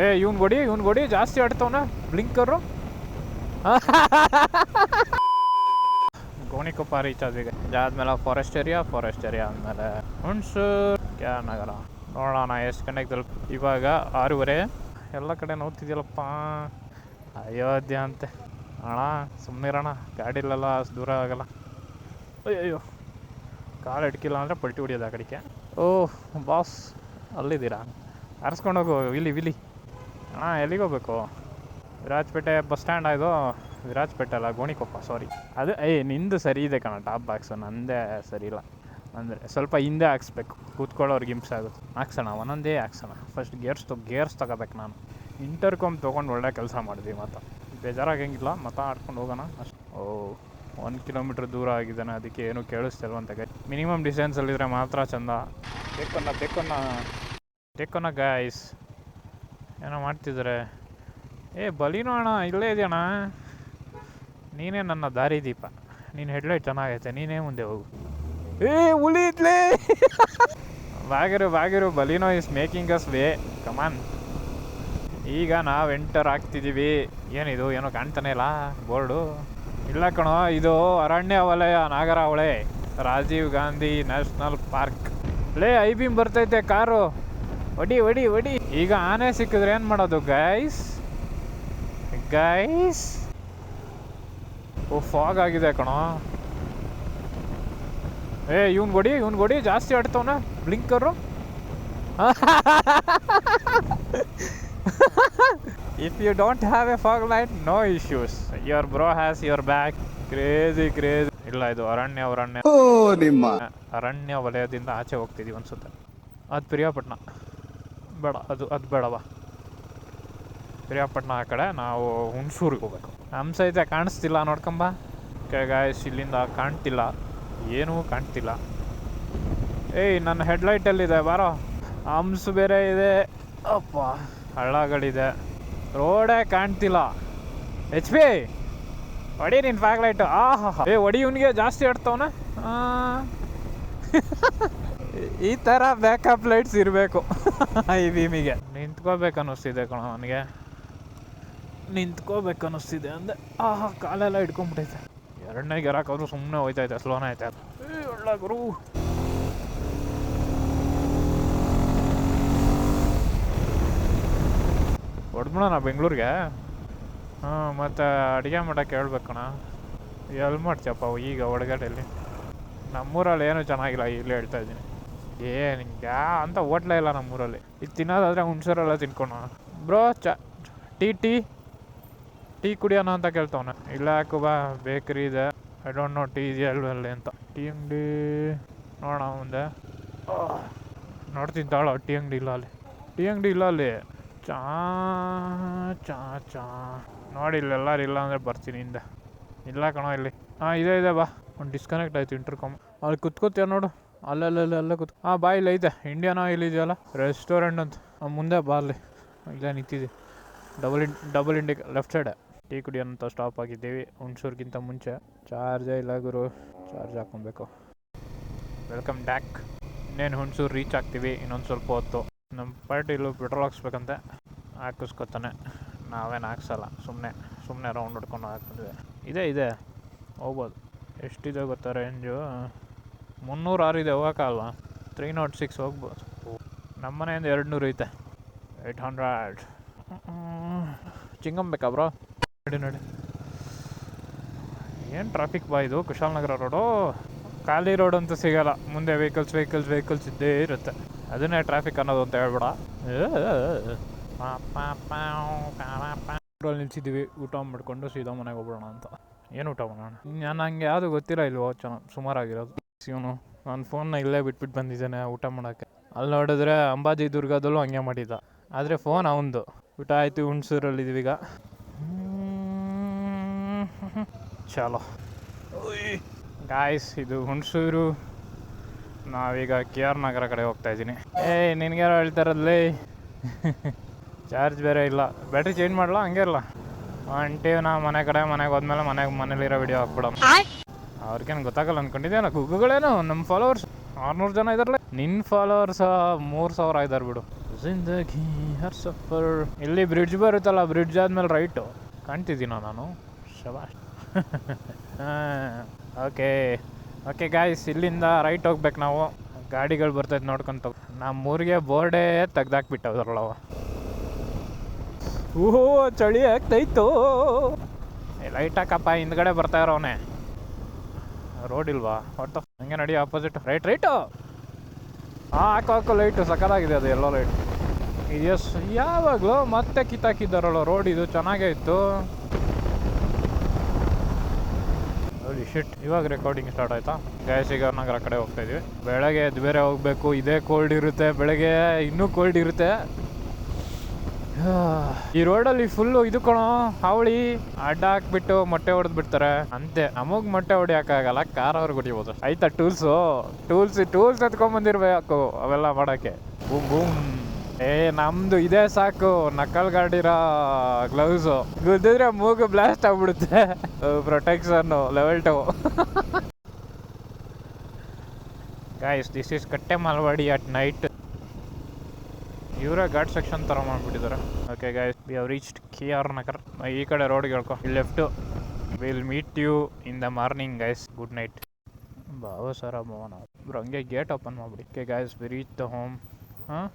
ಏ, ಇವ್ನು ಕೊಡಿ ಇವ್ನು ಕೊಡಿ, ಜಾಸ್ತಿ ಆಡ್ತವನ ಬ್ಲಿಂಕರು ಗೋಣಿಕೊಪ್ಪ ರೀಚ್ ಆದ್ವಿ ಅದಾದ್ಮೇಲೆ ಫಾರೆಸ್ಟ್ ಏರಿಯಾ ಫಾರೆಸ್ಟ್ ಏರಿಯಾ ಆದಮೇಲೆ ಹುಣಸೂರು ಕ್ಯಾ ನಗರ ನೋಡೋಣ ಎಷ್ಟು ಗಂಟೆಗೆ ತಲುಪ, ಇವಾಗ ಆರೂವರೆ. ಎಲ್ಲ ಕಡೆ ನೋಡ್ತಿದ್ಯಲ್ಲಪ್ಪ. ಅಯೋಧ್ಯ ಅಂತೆ. ಅಣ್ಣ ಸುಮ್ಮನಿರೋಣ ಗಾಡಿಲೆಲ್ಲ ಅಷ್ಟು ದೂರ ಆಗಲ್ಲ. ಅಯ್ಯೋ ಕಾಲು ಇಡ್ಕಿಲ್ಲ ಅಂದರೆ ಪಲ್ಟಿ ಹೊಡಿಯೋದು ಆ ಕಡೆಗೆ. ಓಹ್ ಬಾಸ್ ಅಲ್ಲಿದ್ದೀರಾ? ಆರಿಸ್ಕೊಂಡು ಹೋಗು ಇಲ್ಲಿ ವಿಲಿ. ಅಣ್ಣ ಎಲ್ಲಿಗೆ ಹೋಗ್ಬೇಕು? ವಿರಾಜಪೇಟೆ ಬಸ್ ಸ್ಟ್ಯಾಂಡ್ ಆಯ್ದು ವಿರಾಜಪೇಟೆ ಅಲ್ಲ, ಗೋಣಿಕೊಪ್ಪ ಸಾರಿ ಅದು ಏಯ್ ನಿಂದು ಸರಿ ಇದೆ ಕಣ, ಟಾಪ್ ಬಾಕ್ಸು. ನಂದೇ ಸರಿ ಇಲ್ಲ. ಅಂದರೆ ಸ್ವಲ್ಪ ಹಿಂದೆ ಹಾಕ್ಸ್ಬೇಕು. ಕೂತ್ಕೊಳ್ಳೋರ್ಗೆ ಹಿಂಸೆ ಆಗುತ್ತೆ. ಹಾಕ್ಸೋಣ, ಒಂದೊಂದೇ ಹಾಕ್ಸೋಣ. ಫಸ್ಟ್ ಗೇರ್ಸ್ ತೊ ಗೇರ್ಸ್ ತಗೋಬೇಕು ನಾನು. ಇಂಟರ್ಕಾಮ್ ತೊಗೊಂಡು ಒಳ್ಳೆ ಕೆಲಸ ಮಾಡಿದ್ವಿ ಮತ್ತು ಬೇಜಾರಾಗಂಗಿಲ್ಲ ಮತ ಆಡ್ಕೊಂಡು ಹೋಗೋಣ. ಅಷ್ಟು. ಓ, ಒಂದು ಕಿಲೋಮೀಟ್ರ್ ದೂರ ಆಗಿದ್ದಾನೆ, ಅದಕ್ಕೆ ಏನೂ ಕೇಳಿಸ್ತಿಲ್ವಂತ ಗೈ, ಮಿನಿಮಮ್ ಡಿಸ್ಟೆನ್ಸಲ್ಲಿದ್ದರೆ ಮಾತ್ರ ಚಂದ. ಬೇಕನ್ನ ಬೇಕನ್ನ ಬೇಕನ್ನ ಗಾಯ್ಸ್ ಏನೋ ಮಾಡ್ತಿದ್ದಾರೆ ಏ, ಬಲಿನೋ ಅಣ್ಣ, ಇಲ್ಲೇ ಇದೆಯಣ್ಣ. ನೀನೇ ನನ್ನ ದಾರಿ ದೀಪ. ನೀನು ಹೆಡ್ಲೈಟ್ ಚೆನ್ನಾಗೈತೆ, ನೀನೇ ಮುಂದೆ ಹೋಗು. ಏ, ಹುಲಿ ಇದ್ಲೇ. ಬಾಗಿರು ಬಾಗಿರು, Baleno is making us way come on ಈಗ ನಾವು ಎಂಟರ್ ಆಗ್ತಿದ್ದೀವಿ ಏನಿದು, ಏನೋ ಕಾಣ್ತಾನೆ ಇಲ್ಲ, ಬೋರ್ಡು. ಇಲ್ಲ ಕಣೋ, ಇದು ಅರಣ್ಯ ವಲಯ ನಾಗರಾವಳೆ ರಾಜೀವ್ ಗಾಂಧಿ ನ್ಯಾಷನಲ್ ಪಾರ್ಕ್. ಲೇ ಐ ಬಿಮ್ ಬರ್ತೈತೆ, ಕಾರು. ಒಡಿ ಒಡಿ ಒಡಿ. ಈಗ ಆನೆ ಸಿಕ್ಕಿದ್ರೆ ಏನು ಮಾಡೋದು ಗೈಸ್ ಗೈಸ್ ಓ ಫಾಗ್ ಆಗಿದೆ ಕಣೋ. ಏ ಇವನ್ ಕೊಡಿ ಇವನ್ ಕೊಡಿ ಜಾಸ್ತಿ ಆಡ್ತವನ blinker if you don't have a fog light no issues your bro has your back crazy crazy ಇಲ್ಲ ಇದು ಅರಣ್ಯ ಅರಣ್ಯ. ಅರಣ್ಯ ವಲಯದಿಂದ ಆಚೆ ಹೋಗ್ತಿದೀವಿ ಅನ್ಸುತ್ತೆ. ಅದು ಪ್ರಿಯಾಪಟ್ಟಣ ಬೇಡ, ಅದು ಅದು ಬೇಡವ? ಪಿರಿಯಾಪಟ್ಟಣ ಆ ಕಡೆ, ನಾವು ಹುಣಸೂರಿಗೆ ಹೋಗ್ಬೇಕು. ಹಂಸ ಸಹಿತ ಕಾಣಿಸ್ತಿಲ್ಲ ನೋಡ್ಕೊಂಬ ಗಾಯಸ್ ಇಲ್ಲಿಂದ ಕಾಣ್ತಿಲ್ಲ. ಏನೂ ಕಾಣ್ತಿಲ್ಲ. ಏಯ್, ನನ್ನ ಹೆಡ್ಲೈಟಲ್ಲಿದೆ ಬಾರೋ. ಹಂಸ ಬೇರೆ ಇದೆ. ಅಪ್ಪ, ಹಳ್ಳಗಳಿದೆ. ರೋಡೇ ಕಾಣ್ತಿಲ್ಲ. ಎಚ್ ಪಿ ಹೊಡಿ ನಿನ್ ಫ್ಯಾಗ್ ಲೈಟ್ ಆಹಾ ಏ, ಹೊಡಿ, ಇವನಿಗೆ ಜಾಸ್ತಿ ಆಡ್ತವನ? ಈ ಥರ ಬ್ಯಾಕಪ್ ಲೈಟ್ಸ್ ಇರಬೇಕು. ಈ ಭೀಮಿಗೆ. ನಿಂತ್ಕೋಬೇಕು ಅನ್ನಿಸ್ತಿದೆ ಕಣ ಅವನಿಗೆ. ನಿಂತ್ಕೋಬೇಕು ಅನ್ನಿಸ್ತಿದೆ ಅಂದರೆ, ಆಹಾ, ಕಾಲೆಲ್ಲ ಹಿಡ್ಕೊಂಬಿಟ್ಟೈತೆ. ಎರಡನೇ ಗೆರಾಕಾದ್ರೂ ಸುಮ್ಮನೆ ಹೋಯ್ತೈತೆ ಸ್ಲೋನ ಐತೆ ಒಳ್ಳೆ ಗುರು. ಹೊಡ್ಬಿಡೋಣ ಬೆಂಗಳೂರಿಗೆ? ಹಾಂ, ಮತ್ತು ಅಡುಗೆ ಮಾಡೋಕೆ ಹೇಳ್ಬೇಕಣ ಎಲ್ಲಿ ಮಾಡ್ತೀಯಪ್ಪ, ಈಗ ಒಳಗಡೆಯಲ್ಲಿ ನಮ್ಮೂರಲ್ಲಿ ಏನೂ ಚೆನ್ನಾಗಿಲ್ಲ, ಇಲ್ಲಿ ಹೇಳ್ತಾ ಇದ್ದೀನಿ. ಏ ನಿಮ್ಗೆ ಯಾ ಅಂತ ಹೋಟ್ಲೇ ಇಲ್ಲ ನಮ್ಮೂರಲ್ಲಿ. ಇದು ತಿನ್ನೋದಾದರೆ ಹುಣ್ಸೂರೆಲ್ಲ ತಿನ್ಕೊಣ. ಬ್ರೋ, ಚ, ಟೀ ಟೀ ಟೀ ಕುಡಿಯೋಣ ಅಂತ ಕೇಳ್ತವನೆ. ಇಲ್ಲ ಯಾಕೋ ಬಾ ಬೇಕ್ರಿ ಇದೆ. ಐ ಡೋಂಟ್ ನೋ ಟೀ ಇದೆಯಲ್ವಲ್ಲಿ ಅಂತ. ಟೀ ಅಂಗಡಿ ನೋಡೋಣ ಮುಂದೆ. ನೋಡ್ತೀನಿ ತಾಳ, ಟೀ ಅಂಗಡಿ ಇಲ್ಲ ಅಲ್ಲಿ. ಟೀ ಅಂಗಡಿ ಇಲ್ಲ ಅಲ್ಲಿ. ಚಾ ಚಾ ಚಾ. ನೋಡಿ ಇಲ್ಲೆಲ್ಲರೂ ಇಲ್ಲ ಅಂದರೆ ಬರ್ತೀನಿ ಹಿಂದೆ. ಇಲ್ಲ ಕಣೋ ಇಲ್ಲಿ. ಹಾಂ, ಇದೆ ಇದೆ ಬಾ. ಒಂದು ಡಿಸ್ಕನೆಕ್ಟ್ ಆಯ್ತು ಇಂಟರ್ಕಾಮ್ ಅಲ್ಲಿ ಕುತ್ಕೋತೀಯ ನೋಡು. ಅಲ್ಲಲ್ಲಲ್ಲ ಅಲ್ಲೇ ಕೂತ್ ಹಾಂ ಬಾ, ಇಲ್ಲ ಐತೆ ಇಂಡಿಯನ್ ಆಯಿಲ್ ಇದೆಯಲ್ಲ? ರೆಸ್ಟೋರೆಂಟ್ ಅಂತ. ಮುಂದೆ ಬಾ ಇಲ್ಲೇ ನಿಂತಿದ್ದೆ. ಡಬಲ್ ಇನ್ ಡಬಲ್ ಇಂಡಿಕ್ ಲೆಫ್ಟ್ ಸೈಡ್ ಟೀ ಕುಡಿಯೋಂಥ ಸ್ಟಾಪ್ ಆಗಿದ್ದೀವಿ. ಹುಣ್ಸೂರ್ಗಿಂತ ಮುಂಚೆ. ಚಾರ್ಜೇ ಇಲ್ಲ ಗುರು. ಚಾರ್ಜ್ ಹಾಕೊಬೇಕು ವೆಲ್ಕಮ್ ಬ್ಯಾಕ್ ಇನ್ನೇನು ಹುಣಸೂರು ರೀಚ್ ಆಗ್ತೀವಿ. ಇನ್ನೊಂದು ಸ್ವಲ್ಪ ಹೊತ್ತು. ನಮ್ಮ ಪಾರ್ಟಿಲು ಪೆಟ್ರೋಲ್ ಹಾಕ್ಸ್ಬೇಕಂತೆ. ಹಾಕಿಸ್ಕೊತಾನೆ. ನಾವೇನು ಹಾಕ್ಸಲ್ಲ. ಸುಮ್ಮನೆ ಸುಮ್ಮನೆ ರೌಂಡ್ ಹೊಡ್ಕೊಂಡು ಹಾಕಿದ್ವಿ ಇದೆ ಇದೆ. ಹೋಗ್ಬೋದು. ಎಷ್ಟಿದೆ ಗೊತ್ತಾ ರೇಂಜು ಮುನ್ನೂರು ಆರು ಇದೆ ಹೋಗೋಕ್ಕಲ್ವಾ ತ್ರೀ ನಾಟ್ ಸಿಕ್ಸ್ ಹೋಗ್ಬೋದು. ನಮ್ಮ ಮನೆಯಿಂದ ಎರಡು ನೂರು ಐತೆ ಏಯ್ಟ್ ಹಂಡ್ರೆಡ್ ಬೇಕಾ ಬ್ರೋ ನಡಿ ನಡಿ. ಏನು ಟ್ರಾಫಿಕ್ ಬಾ ಇದು? ಕುಶಾಲನಗರ ರೋಡು ಖಾಲಿ ರೋಡ್ ಅಂತ ಸಿಗಲ್ಲ. ಮುಂದೆ ವೆಹಿಕಲ್ಸ್ ವೆಹಿಕಲ್ಸ್ ವೆಹಿಕಲ್ಸ್ ಇದ್ದೇ ಇರುತ್ತೆ. ಅದನ್ನೇ ಟ್ರಾಫಿಕ್ ಅನ್ನೋದು ಅಂತ ಹೇಳ್ಬೇಡ. ಊರಲ್ಲಿ ನಿಲ್ಸಿದ್ದೀವಿ. ಊಟ ಮಾಡ್ಕೊಂಡು ಸೀದಾ ಮನೆಗೆ ಹೋಗ್ಬಿಡೋಣ ಅಂತ. ಏನು ಊಟ ಮಾಡೋಣ? ನಾನು ಹಂಗೆ ಯಾವುದು ಗೊತ್ತಿಲ್ಲ ಇಲ್ವೋ ಚೆನ್ನಾಗಿ ಸುಮಾರಾಗಿರೋದು. ಇವನು. ನಾನು ಫೋನ್ನ ಇಲ್ಲೇ ಬಿಟ್ಬಿಟ್ಟು ಬಂದಿದ್ದಾನೆ ಊಟ ಮಾಡೋಕ್ಕೆ. ಅಲ್ಲಿ ನೋಡಿದ್ರೆ ಅಂಬಾಜಿ ದುರ್ಗದಲ್ಲೂ ಹಂಗೆ ಮಾಡಿದ್ದ ಆದರೆ ಫೋನ್ ಅವನದು ಊಟ ಆಯಿತು ಹುಣಸೂರಲ್ಲಿದ್ದೀವಿ ಈಗ ಚಲೋ ಗಾಯ್ಸ್ ಇದು ಹುಣ್ಸೂರು. ನಾವೀಗ ಕೆ ಆರ್ ನಗರ ಕಡೆ ಹೋಗ್ತಾ ಇದ್ದೀನಿ. ಏಯ್ ನಿನಗ್ಯಾರೋ ಹೇಳ್ತಾರಲ್ಲೇ. ಚಾರ್ಜ್ ಬೇರೆ ಇಲ್ಲ. ಬ್ಯಾಟ್ರಿ ಚೇಂಜ್ ಮಾಡಲ್ಲ ಹಂಗೆ ಇರಲ್ಲ. ಆಂಟಿ ನಾ ಮನೆ ಕಡೆ, ಮನೆಗೆ ಹೋದ್ಮೇಲೆ ಮನೆಗೆ ಮನೇಲಿರೋ ವಿಡಿಯೋ ಹಾಕ್ಬಿಡೋಣ ಅವ್ರಿಗೇನು ಗೊತ್ತಾಗಲ್ಲ ಅನ್ಕೊಂಡಿದ್ದೆ ಗುಗ್ಗುಗಳೇನು ನಮ್ಮ ಫಾಲೋವರ್ಸ್ ಆರ್ನೂರು ಜನ ಇದಾರಲ್ಲ ನಿನ್ನ ಫಾಲೋವರ್ಸ್ ಮೂರು ಸಾವಿರ ಇದಾರೆ ಬಿಡು. ಜಿಂದಗಿ ಹರ್ ಸಫರ್. ಇಲ್ಲಿ ಬ್ರಿಡ್ಜ್ ಬರುತ್ತಲ್ಲ ಬ್ರಿಡ್ಜ್ ಆದಮೇಲೆ ರೈಟು ಕಾಣ್ತಿದ್ದೀನ ನಾನು? ಶಬಾಷ್. ಓಕೆ ಓಕೆ ಗಾಯ್ಸ್ ಇಲ್ಲಿಂದ ರೈಟ್ ಹೋಗ್ಬೇಕು ನಾವು. ಗಾಡಿಗಳು ಬರ್ತೈತೆ ನೋಡ್ಕೊಂತ ನಮ್ಮ ಊರಿಗೆ ಬೋರ್ಡೇ ತೆಗ್ದಾಕ್ಬಿಟ್ಟವ್ರಲ್ಲವ. ಓಹೋ, ಚಳಿ ಆಗ್ತೈತೋ. ಲೈಟ್ ಹಾಕಪ್ಪ, ಹಿಂದ್ಗಡೆ ಬರ್ತಾ ಇರೋನೆ ರೋಡ್ ಇಲ್ವಾ? ಒಟ್ಟು ಹಂಗೆ ನಡಿ ಆಪೋಸಿಟ್ ರೈಟ್ ರೈಟು ಹಾಂ ಹಾಕೋ ಹಾಕೋ ಲೈಟು ಸಕಲಾಗಿದೆ ಅದು ಎಲ್ಲೋ ಲೈಟ್ ಎಸ್ ಯಾವಾಗಲೂ ಮತ್ತೆ ಕಿತ್ತಾಕಿದ್ದಾರಲ್ಲ ರೋಡ್, ಇದು ಚೆನ್ನಾಗೇ ಇತ್ತು. ಶಿಟ್ ಇವಾಗ ರೆಕಾರ್ಡಿಂಗ್ ಸ್ಟಾರ್ಟ್ ಆಯ್ತಾ? ಗಾಯಸಿಗ ನಗರ ಕಡೆ ಹೋಗ್ತಾ ಇದೀವಿ. ಬೆಳಗ್ಗೆ ಎದ್ದು ಬೇರೆ ಹೋಗ್ಬೇಕು. ಇದೇ ಕೋಲ್ಡ್ ಇರುತ್ತೆ. ಬೆಳಗ್ಗೆ ಇನ್ನೂ ಕೋಲ್ಡ್ ಇರುತ್ತೆ. ಈ ರೋಡಲ್ಲಿ ಫುಲ್ಲು ಇದು ಕಣೋ, ಹಾವಳಿ. ಅಡ್ಡ ಹಾಕ್ಬಿಟ್ಟು ಮೊಟ್ಟೆ ಹೊಡೆದ್ ಬಿಡ್ತಾರೆ. ಅಂತೆ, ನಮಗ್ ಮೊಟ್ಟೆ ಹೊಡಿಯಕ್ಕಾಗಲ್ಲ ಕಾರ್ ಅವ್ರಿಗೆ ಹೊಡಿಬೋದು. ಆಯ್ತಾ ಟೂಲ್ಸು? ಟೂಲ್ಸ್ ಟೂಲ್ಸ್ ಎತ್ಕೊಂಡ್ ಬಂದಿರ್ಬೇಕು ಅವೆಲ್ಲ ಮಾಡಕ್ಕೆ. Boom boom. ಏ, ನಮ್ದು ಇದೇ ಸಾಕು ನಕಲ್ ಗಾಡಿರೋ ಗ್ಲೌಸ್ ಗುದ್ದಿದ್ರೆ ಮೂಗು ಬ್ಲಾಸ್ಟ್ ಆಗ್ಬಿಡುತ್ತೆ. Protection level two guys this is Katte Malwadi at night ಇವರೇ ಘಾಟ್ ಸೆಕ್ಷನ್ ತರ ಮಾಡಿಬಿಟ್ಟಿದ್ದಾರೆ okay guys we have reached K R Nagar. ಈ ಕಡೆ road ಹೇಳ್ಕೊ. Left will meet you in the morning guys good night ಬಾವ ಸರ ಭವನ ಇಬ್ರು ಹಂಗೆ ಗೇಟ್ ಓಪನ್ ಮಾಡ್ಬಿಡಿ. Okay guys we reach the home ಹಾಂ